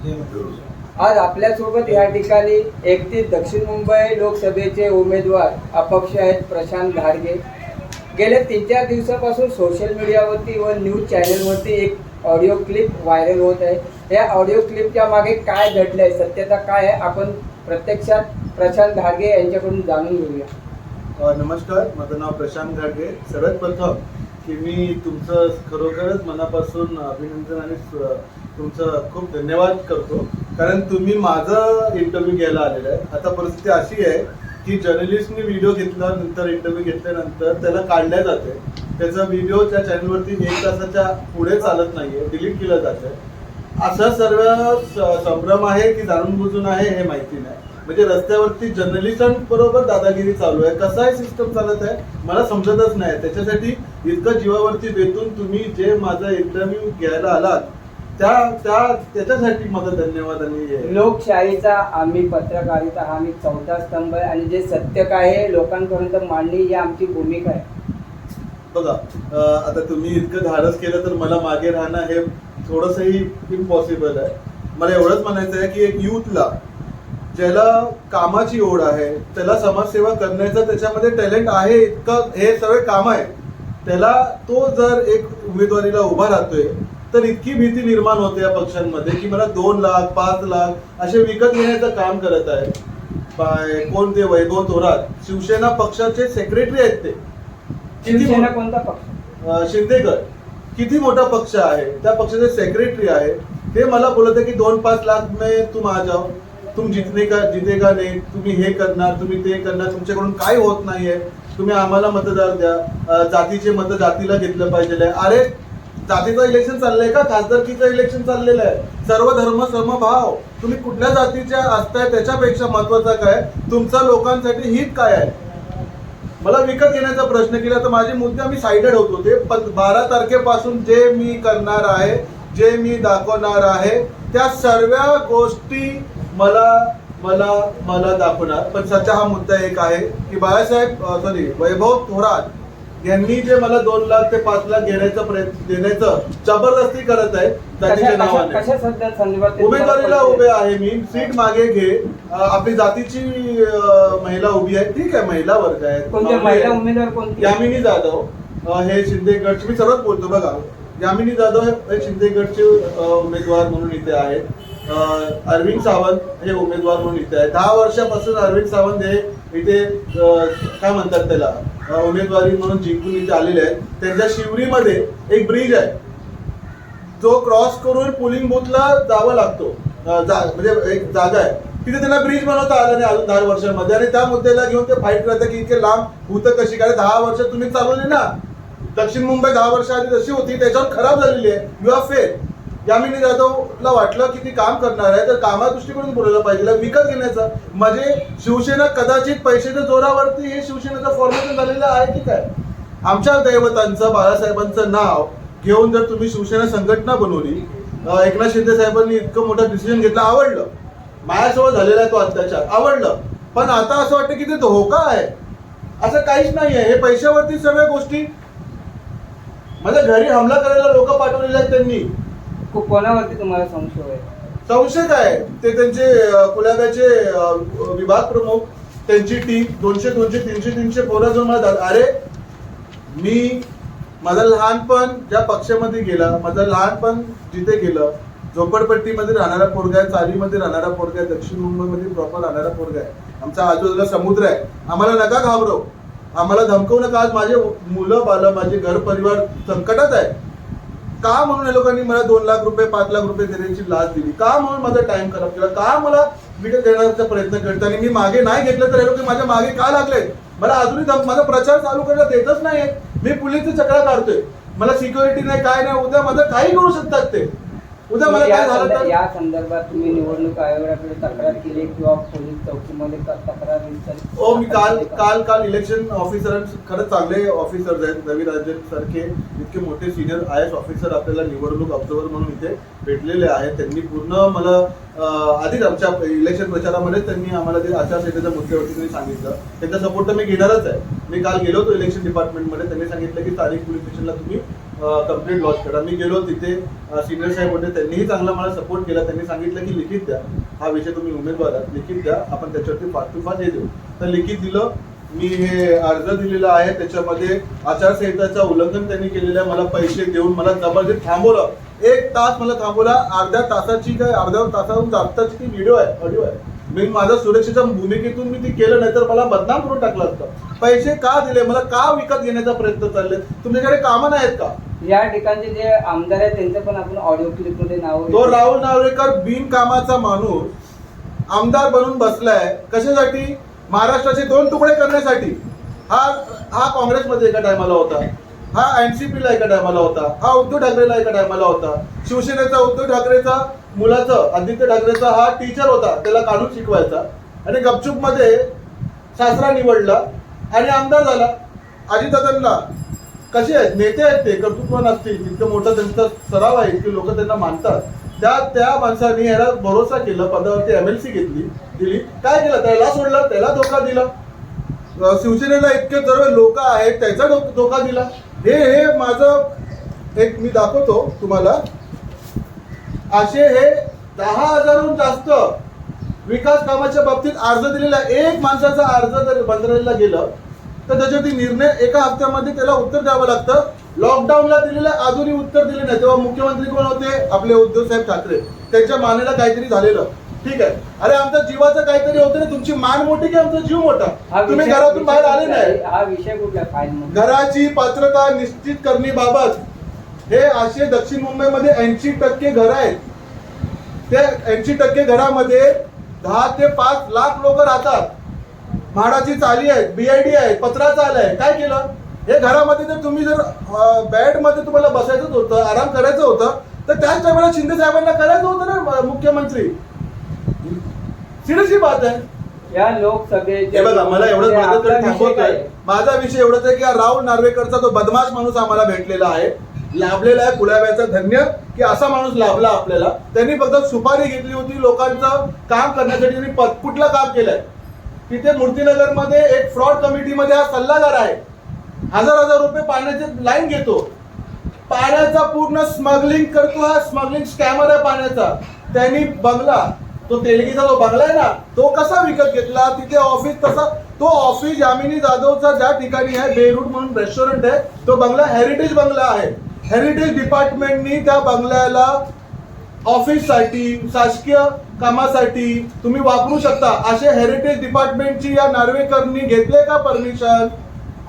आज आपल्यासोबत या ठिकाणी एकतीस दक्षिण मुंबई लोकसभेचे उमेदवार अपक्ष आहेत प्रशांत घाडगे. गेल्या तीन चार दिवसापासून सोशल मीडियावरती व न्यूज चॅनलवरती एक ऑडिओ क्लिप व्हायरल होत आहे. या ऑडिओ क्लिपच्या मागे काय घडलं आहे सत्यता काय आहे आपण प्रत्यक्षात प्रशांत घाडगे यांच्याकडून जाणून घेऊया. नमस्कार माझं नाव प्रशांत घाडगे. सर्वात प्रथम की मी तुमचं खरोखरच मनापासून अभिनंदन आणि तुमचं खूप धन्यवाद करतो. कारण तुम्ही माझं इंटरव्ह्यू घ्यायला आलेलं आहे आता परिस्थिती अशी आहे की जर्नलिस्टनी व्हिडिओ घेतला नंतर इंटरव्ह्यू घेतल्यानंतर त्याला काढल्या जाते. त्याचा व्हिडिओ त्या चॅनलवरती एक तासाच्या पुढे चालत नाहीये डिलीट केलं जातं असा सर्व संभ्रम आहे की जाणून बुजून आहे हे माहिती नाही. म्हणजे रस्त्यावरती जर्नलिस्टांबरोबर दादागिरी चालू आहे. कसा आहे सिस्टम चालत आहे? मला समजतच नाही. त्याच्यासाठी इतकं जीवावरती बेतून तुम्ही जे माझा इंटरव्ह्यू घ्यायला आलात त्या त्या त्याच्यासाठी माझा धन्यवाद आणि लोकशाहीचा आम्ही पत्रकारिता हा आम्ही चौथा स्तंभ आहे आणि जे सत्य काय आहे लोकांपर्यंत मांडणी ही आमची भूमिका आहे. बघा आता तुम्ही इतकं धाडस केलं तर मला मागे राहणं हे थोडंसंही इम्पॉसिबल आहे. मला एवढंच म्हणायचं आहे की एक युथला ज्याला कामाची ओढ आहे त्याला समाजसेवा करण्याचं त्याच्यामध्ये टॅलेंट आहे इतकं हे सगळे काम आहे त्याला तो जर एक उमेदवारीला उभा राहतोय तर इतकी भीती निर्माण होते या पक्षांमध्ये की मला दोन लाख पाच लाख असे विकत घेण्याचं काम करत आहे बाय कोण ते वैभव थोरात? शिवसेना पक्षाचे सेक्रेटरी आहेत ते. किती कोणता पक्ष? शिंदेगड किती मोठा पक्ष आहे? त्या पक्षाचे सेक्रेटरी आहे. ते मला बोलत आहे की दोन पाच लाख में तुम आ जाओ तुम जितने का जितेगा नाही तुम्ही हे करणार तुम्ही ते करणार तुमच्याकडून काय होत नाहीये? तुम्ही आम्हाला मतदार द्या. जातीचे मत जातीला घेतलं पाहिजे अरे जातीचं इलेक्शन चाललंय का? खासदारकीचं इलेक्शन चाललेलं आहे. सर्व धर्म समभाव तुम्ही कुठल्या जातीच्या असताय त्याच्यापेक्षा महत्त्वाचा काय? तुमचा लोकांसाठी हित काय आहे? मला विकत घेण्याचा प्रश्न केला. तर माझे मुद्दे आम्ही सायडेड होत होते. पण बारा तारखेपासून जे मी करणार आहे जे मी दाखवणार आहे त्या सर्व गोष्टी मला मला मला दाखवणार. पण सध्या हा मुद्दा एक आहे की बाळासाहेब सॉरी वैभव थोरात यांनी जे मला दोन लाख ते पाच लाख घेण्याचा प्रयत्न देण्याचं जबरदस्ती करत आहे कशा नावाने उमेदवारीला उभे आहे मी सीट मागे घे. आपली जातीची महिला उभी आहे. ठीक आहे महिला वर्ग आहे. यामिनी जाधव हे शिंदे गटचे मी सर्वच बोलतो बघा. यामिनी जाधव हे शिंदे गटचे अं, उमेदवार म्हणून इथे आहेत. अरविंद सावंत हे उमेदवार म्हणून इथे आहेत. दहा वर्षापासून अरविंद सावंत हे इथे काय म्हणतात त्याला? उमेदवारी म्हणून जिंकून इथे आलेले आहेत. त्यांच्या शिवरीमध्ये एक ब्रिज आहे. जो क्रॉस करून पोलिंग बूथला जावं लागतो. जा- म्हणजे एक जागा आहे. तिथे त्यांना ब्रिज बनवता आला नाही अजून दहा वर्षांमध्ये. आणि त्या मुद्द्याला घेऊन ते फाईट करतात की इतके लांब भूत कशी कारण दहा वर्ष तुम्ही चालवली ना. दक्षिण मुंबई दहा वर्ष आधी जशी होती त्याच्यावर खराब झालेली आहे. यू आर फेल यामिनी जाधवला वाटलं की ती काम करणार आहे तर कामा दृष्टीकडून बोलायला पाहिजे. विकत घेण्याचं. म्हणजे शिवसेना कदाचित पैशाच्या जोरावरती हे शिवसेनेचं फॉर्मेशन झालेलं आहे की काय? आमच्या दैवतांचं बाळासाहेबांचं नाव घेऊन जर तुम्ही शिवसेना संघटना बनवली एकनाथ शिंदे साहेबांनी इतकं मोठं डिसिजन घेतलं आवडलं. माझ्यासोबत झालेला आहे तो अत्याचार आवडलं. पण आता असं वाटतं की ते धोका आहे. असं काहीच नाही आहे. हे पैशावरती सगळ्या गोष्टी माझ्या घरी हमला करायला लोक पाठवलेले आहेत त्यांनी. को- कोणावरती तुम्हाला संशय आहे? संशय काय ते त्यांचे अं, कुलाब्याचे अं, विभाग प्रमुख त्यांची टीम दोनशे दोनशे तीनशे तीनशे पोरं जाऊन मला दा- अरे मी माझं लहानपण ज्या पक्षामध्ये गेला माझं लहानपण जिथे गेलं झोपडपट्टीमध्ये राहणारा पोरगा आहे चालीमध्ये राहणारा पोरगा आहे दक्षिण मुंबईमध्ये प्रॉपर राहणारा पोरगा आहे. आमच्या आजूबाजूला समुद्र आहे. आम्हाला नका घाबरव. आम्हाला धमकवू नका. आज माझे मुलं बालं माझे घर परिवार संकटात आहे. का म्हणून या लोकांनी मला दोन लाख रुपये पाच लाख रुपये देण्याची लाच दिली? का म्हणून माझा टाइम खराब केला? का मला विकत देण्याचा प्रयत्न करतो? आणि मी मागे नाही घेतलं तर हे लोक माझ्या मागे का लागले मला अजूनही माझा प्रचार चालू करायला देतच नाही मी पोलीसची चक्रा काढतोय. मला सिक्युरिटी नाही काय नाही उद्या माझं काही करू शकतात ते. उद्या मला या काय झालं संदर्भात- तर? या संदर्भात तुम्ही निवडणूक आयोगाकडे तक्रार केली किंवा पोलीस चौकीमध्ये तक्रार? हो मी काल काल काल इलेक्शन ऑफिसर खरंच चांगले ऑफिसर्स आहेत रवी राजन सारखे इतके मोठे सिनियर आय एस ऑफिसर आपल्याला निवडणूक ऑब्झर्वर म्हणून इथे भेटलेले आहेत. त्यांनी पूर्ण मला आधीच आमच्या इलेक्शन प्रचारामध्ये त्यांनी आम्हाला ते आचारसंहितेच्या मुद्द्यावरती त्यांनी सांगितलं त्यांचा सपोर्ट तर मी घेणारच आहे. मी काल गेलो होतो इलेक्शन डिपार्टमेंटमध्ये त्यांनी सांगितलं की स्थानिक पोलीस स्टेशनला तुम्ही कंप्लीट लॉस करा मी गेलो तिथे सिनियर साहेब होते त्यांनीही चांगला मला सपोर्ट केला. त्यांनी सांगितलं की लिखित द्या. हा विषय तुम्ही उमेदवार आहात. लिखित द्या. आपण त्याच्यावरती फास्ट टू फास्ट हे देऊ. तर लिखित दिलं. मी हे अर्ज दिलेला आहे. त्याच्यामध्ये आचारसंहिताचं उल्लंघन त्यांनी केलेलं आहे. मला पैसे देऊन मला जबरदस्त थांबवलं. एक तास मला थांबवला. अर्ध्या तासाची काय अर्ध्या तासाहून जास्तची ती व्हिडिओ आहे ऑडिओ आहे. मी माझ्या सुरक्षेच्या भूमिकेतून मी ते केलं नाही तर मला बदनाम करून टाकलं असतं. पैसे का दिले? मला का विकत घेण्याचा प्रयत्न चालले? तुमच्याकडे कामं नाहीत का? या ठिकाणचे जे आमदार आहेत त्यांचं पण आपण ऑडिओ क्लिपमध्ये नाव तो राहुल नार्वेकर बिनकामाचा माणूस आमदार बनून बसलाय. कशासाठी? महाराष्ट्राचे दोन तुकडे करण्यासाठी. हा हा काँग्रेसमध्ये एका टायमाला होता. हा एनसीपी ला एका टायमाला होता. हा उद्धव ठाकरेला एका टायमाला होता. शिवसेनेचा उद्धव ठाकरेचा मुलाचं आदित्य ठाकरेचा हा टीचर होता. त्याला काढून शिकवायचा. आणि गपचूपमध्ये सासरा निवडला आणि आमदार झाला. अजितदादांना कसे आहेत? नेते आहेत ते कर्तृत्व नसतील जितकं मोठं त्यांचा सराव आहे की लोक त्यांना मानतात. त्या त्या माणसाने याला भरोसा केला पदावरती एमएलसी घेतली दिली. काय केलं? त्याला सोडलं त्याला धोका दिला. शिवसेनेला इतके सर्व लोक आहेत त्याचा धोका दिला. हे हे माझं एक मी दाखवतो तुम्हाला. असे हे दहा हजारहून जास्त विकास कामाच्या बाबतीत अर्ज दिलेला. एक माणसाचा अर्ज जर बंदराला गेलं तर त्याच्यावरती निर्णय एका हप्त्यामध्ये त्याला उत्तर द्यावं लागतं. लॉकडाऊनला दिलेलं अजूनही उत्तर दिले नाही. तेव्हा मुख्यमंत्री कोण होते? आपले उद्धव साहेब ठाकरे. त्यांच्या मानेला काहीतरी झालेलं. ठीक आहे. अरे आमच्या जीवाचं काहीतरी होतं ना तुमची मान मोठी की आमचा जीव मोठा? तुम्ही घरातून बाहेर आले नाही? हा विषय कुठला घराची पात्रता निश्चित करण्याबाबत हे असे दक्षिण मुंबईमध्ये ऐंशी टक्के घर आहेत. त्या ऐंशी टक्के घरामध्ये दहा ते पाच लाख लोक राहतात. म्हाडाची चाली आहे बीआयडी आहे पत्रा चाल आहे. काय केलं? हे घरामध्ये जर तुम्ही जर बेडमध्ये तुम्हाला बसायचंच होतं आराम करायचं होतं तर त्याच टायमाला शिंदे साहेबांना करायचं होतं ना मुख्यमंत्री? सिरियसली बात आहे. या लोकसभेचे हे बघा मला एवढंच? माझा विषय एवढाच आहे की हा राहुल नार्वेकरचा तो बदमाश माणूस आम्हाला भेटलेला आहे. लाभलेला आहे कुलाब्याचा धन्य की असा माणूस लाभला आपल्याला. त्यांनी फक्त सुपारी घेतली होती लोकांचं काम करण्यासाठी त्यांनी पटपुटला काम केलंय? तिथे मूर्तीनगरमध्ये एक फ्रॉड कमिटीमध्ये हा सल्लागार आहे. हजार हजार रुपये पाण्याचे लाईन घेतो. पाण्याचा पूर्ण स्मगलिंग करतो हा. स्मगलिंग स्कॅमर आहे पाण्याचा. त्यांनी बंगला तो तेलगीचा जो बंगला आहे ना तो कसा विकत घेतला? तिथे ऑफिस तसा तो ऑफिस यामिनी जाधवचा ज्या ठिकाणी आहे बेरूट म्हणून रेस्टॉरंट आहे तो बंगला हेरिटेज बंगला आहे. हेरिटेज डिपार्टमेंटनी त्या बंगल्याला ऑफिससाठी शासकीय कामासाठी तुम्ही वापरू शकता. असे हेरिटेज डिपार्टमेंटची या नार्वेकरनी घेतले का परमिशन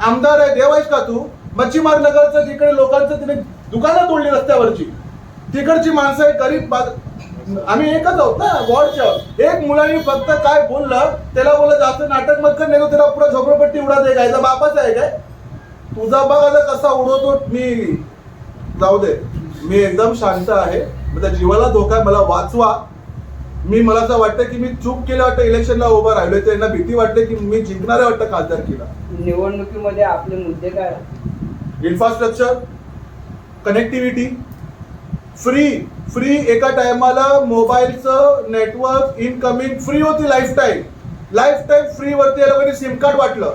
आमदार आहे देव आहेस का तू? मच्छीमार नगरचं तिकडे लोकांचं तिने दुकानं तोडली रस्त्यावरची. तिकडची माणसं आहे गरीब आम्ही एकच आहोत ना वॉर्डच्या एक मुलाने फक्त काय बोललं त्याला बोललं जास्त नाटक मत कर नाही त्याला पुढे झोपडपट्टी उडा दे गायचा बापाच आहे काय? तुझा बघ आता कसा उडवतो मी. जाऊ दे. मी एकदम शांत आहे. माझ्या जीवाला धोका आहे मला वाचवा. मी मला असं वाटतं की मी चूक केलं वाटतं इलेक्शनला उभं राहिलोय त्यांना भीती वाटते की मी जिंकणार आहे वाटतं खासदारकीला निवडणुकीमध्ये आपले मुद्दे काय? इन्फ्रास्ट्रक्चर कनेक्टिव्हिटी फ्री फ्री एका टायमाला मोबाईलचं नेटवर्क इनकमिंग फ्री होती life time life time free वरती या लोकांनी सिम कार्ड वाटलं.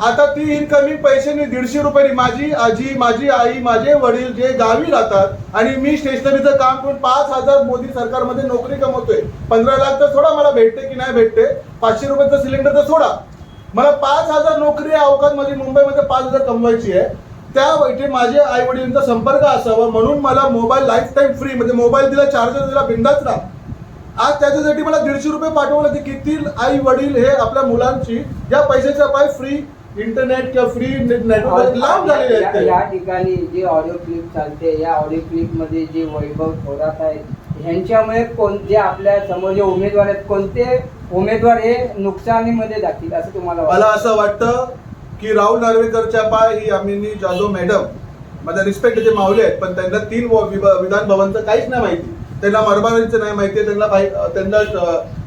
आता ती इनकमिंग पैशाने दीडशे रुपयाने माझी आजी माझी आई माझे वडील जे गावी राहतात आणि मी स्टेशनरीचं काम करून पाच हजार मोदी सरकारमध्ये नोकरी कमवतोय. पंधरा लाख तर सोडा मला भेटते की नाही भेटते. पाचशे रुपयाचं सिलेंडर तर सोडा. मला पाच हजार नोकरी आहे अवकाश मुंबईमध्ये पाच हजार कमवायची आहे. त्या इथे माझ्या आई वडिलांचा संपर्क असावा म्हणून मला मोबाईल लाईफ टाईम फ्री म्हणजे मोबाईल दिला चार्जर दिला बिंदाच राहा. आज त्याच्यासाठी मला दीडशे रुपये पाठवलं ते किती आई वडील हे आपल्या मुलांची या पैशाच्या पाय फ्री इंटरनेट किंवा फ्री नेटवर्क लांब झालेले आहेत या- ठिकाणी जी ऑडिओ क्लिप चालते या ऑडिओ क्लिपमध्ये जे वैभव थोरात आहेत ह्यांच्यामुळे कोणते आपल्यासमोर जे उमेदवार आहेत कोणते उमेदवार हे नुकसानीमध्ये जातील असं तुम्हाला मला? असं वाटतं की राहुल नार्वेकरच्या पाय ही अमिनी जाधव मॅडम माझा रिस्पेक्ट ते मावले आहेत पण त्यांना तीन विधान भवनचं काहीच नाही माहिती त्यांना मरबारांचं नाही माहिती त्यांना त्यांना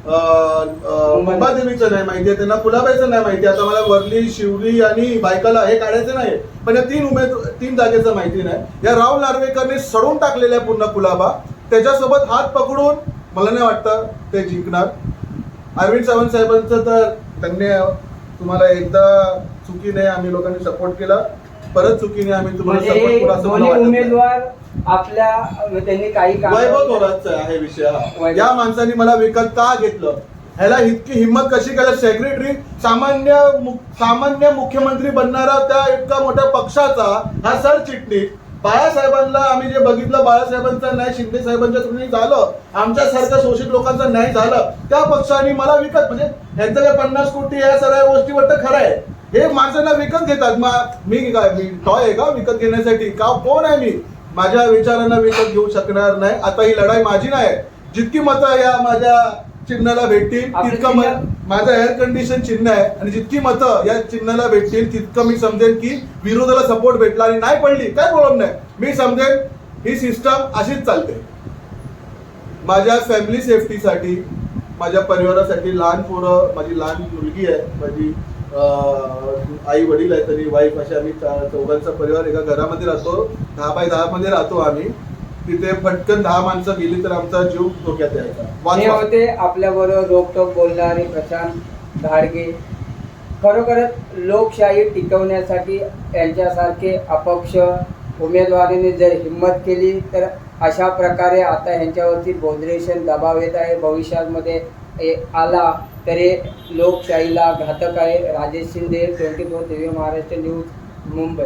मुंबादेवीचं नाही माहिती त्यांना कुलाबाईचं नाही माहिती आता मला वरली शिवली आणि बायकाला हे काढायचं नाही. पण या तीन उमेद तीन जागेचं माहिती नाही. या राहुल नार्वेकरने सडून टाकलेला आहे पूर्ण कुलाबा. त्याच्यासोबत हात पकडून मला नाही वाटतं ते जिंकणार. अरविंद सावंत साहेबांचं तर त्यांनी तुम्हाला एकदा चुकीने आम्ही लोकांनी सपोर्ट केला. परत चुकीने आम्ही तुम्हाला म्हणजे सपोर्ट असं वाटत नाही. उमेदवार आपल्या त्यांनी काही वैभव आहे विषय. या माणसाने मला विकत का घेतलं? ह्याला इतकी हिंमत कशी केलं? सेक्रेटरी सामान्य सामान्य मुख्यमंत्री बनणारा त्या इतका मोठ्या पक्षाचा हा सरचिटणीस बाळासाहेबांना आम्ही जे बघितलं बाळासाहेबांचा न्याय शिंदे साहेबांच्या तुलनेत झालं. आमच्यासारख्या शोषित लोकांचा न्याय झालं. त्या पक्षाने मला विकत म्हणजे ह्यांचं काय पन्नास कोटी या सगळ्या गोष्टीवर तर खरं आहे. हे माणसांना विकत घेतात. मा- मी काय मी टॉय आहे का? विकत घेण्यासाठी. का? कोण आहे मी? माझ्या विचारांना विकत घेऊ शकणार नाही. आता ही लढाई माझी नाही. जितकी मतं या माझ्या चिन्हाला भेटतील तितकं? माझं एअर कंडिशन चिन्ह आहे. आणि जितकी मतं या चिन्हाला भेटतील तितकं मी समजेन की विरोधाला सपोर्ट भेटला आणि नाही पडली. काय प्रॉब्लेम नाही. मी समजेन ही सिस्टम अशीच चालते. माझ्या फॅमिली सेफ्टीसाठी माझ्या परिवारासाठी लहान पोरं माझी लहान मुलगी आहे माझी आई वडील आहेत आणि वाईफ असे आम्ही चौघांचा परिवार एका घरामध्ये राहतो. दहा बाय दहा मध्ये राहतो आम्ही. तिथे पटकन दहा माणसं गेली तर आमचा जीव धोक्यात यायचा. होते आपल्या बरोबर रोकटोक बोलणारे प्रशांत घाडगे खरोखरच लोकशाही टिकवण्यासाठी यांच्यासारखे अपक्ष उमेदवाराने जर हिंमत केली तर अशा प्रकारे आता ह्यांच्यावरती बोधरेशन दबाव येत आहे. भविष्यामध्ये आला तरी लोकशाहीला घातक आहे. Rajesh Shinde twenty four Divya Maharashtra news Mumbai.